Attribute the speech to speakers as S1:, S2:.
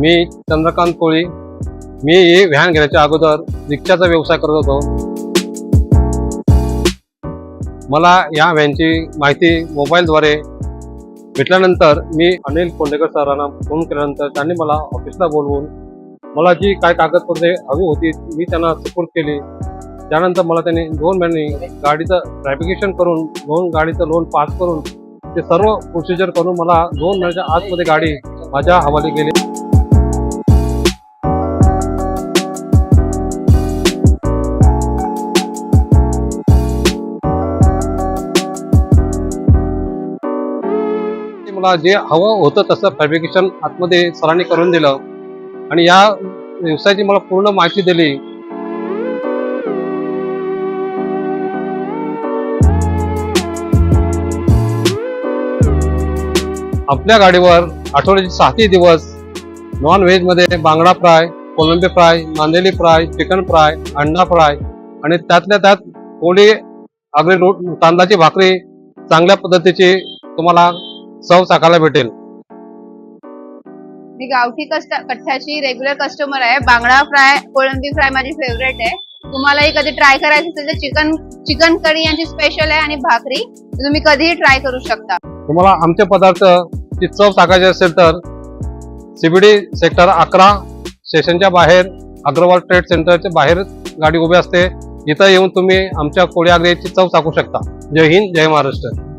S1: मी चंद्रकांत कोळी. मी हे व्हॅन घेण्याच्या अगोदर रिक्षाचा व्यवसाय करत होतो. मला या व्हॅनची माहिती मोबाईलद्वारे भेटल्यानंतर मी अनिल कोंडेकर सरांना फोन केल्यानंतर त्यांनी मला ऑफिसला बोलवून मला जी काय कागदपत्रे हवी होती मी त्यांना सपोर्ट केली. त्यानंतर मला त्यांनी दोन महिन्यांनी गाडीचं ट्रॅफिकेशन करून दोन गाडीचं लोन पास करून ते सर्व प्रोसिजर करून मला दोन महिन्याच्या आतमध्ये गाडी माझ्या हवाली गेली मला जे हवं होतं तसं फॅब्रिकेशन आतमध्ये सरांनी करून दिलं. आणि या व्यवसायाची मला पूर्ण माहिती दिली. आपल्या गाडीवर आठवड्याचे सातही दिवस नॉन व्हेजमध्ये बांगडा फ्राय कोलंबी फ्राय मांदेली फ्राय चिकन फ्राय अंडा फ्राय आणि त्यातल्या त्यात कोळी अगदी तांदळाची भाकरी चांगल्या पद्धतीची तुम्हाला चव चाकायला भेटेल.
S2: मी गावठी कठ्ठ्याची रेग्युलर कस्टमर आहे. बांगडा फ्राय कोळंबी फ्राय माझी फेवरेट आहे. तुम्हालाही कधी ट्राय करायचं असेल तर चिकन चिकन करी यांची स्पेशल आहे आणि भाकरी तुम्ही कधीही ट्राय करू शकता.
S1: तुम्हाला आमचे पदार्थ ची चव टाकायची असेल तर सीबीडी सेक्टर अकरा स्टेशनच्या बाहेर अग्रवाल ट्रेड सेंटरच्या बाहेर गाडी उभी असते. इथं येऊन तुम्ही आमच्या कोळी आग्र्याची चव टाकू शकता. जय हिंद जय महाराष्ट्र.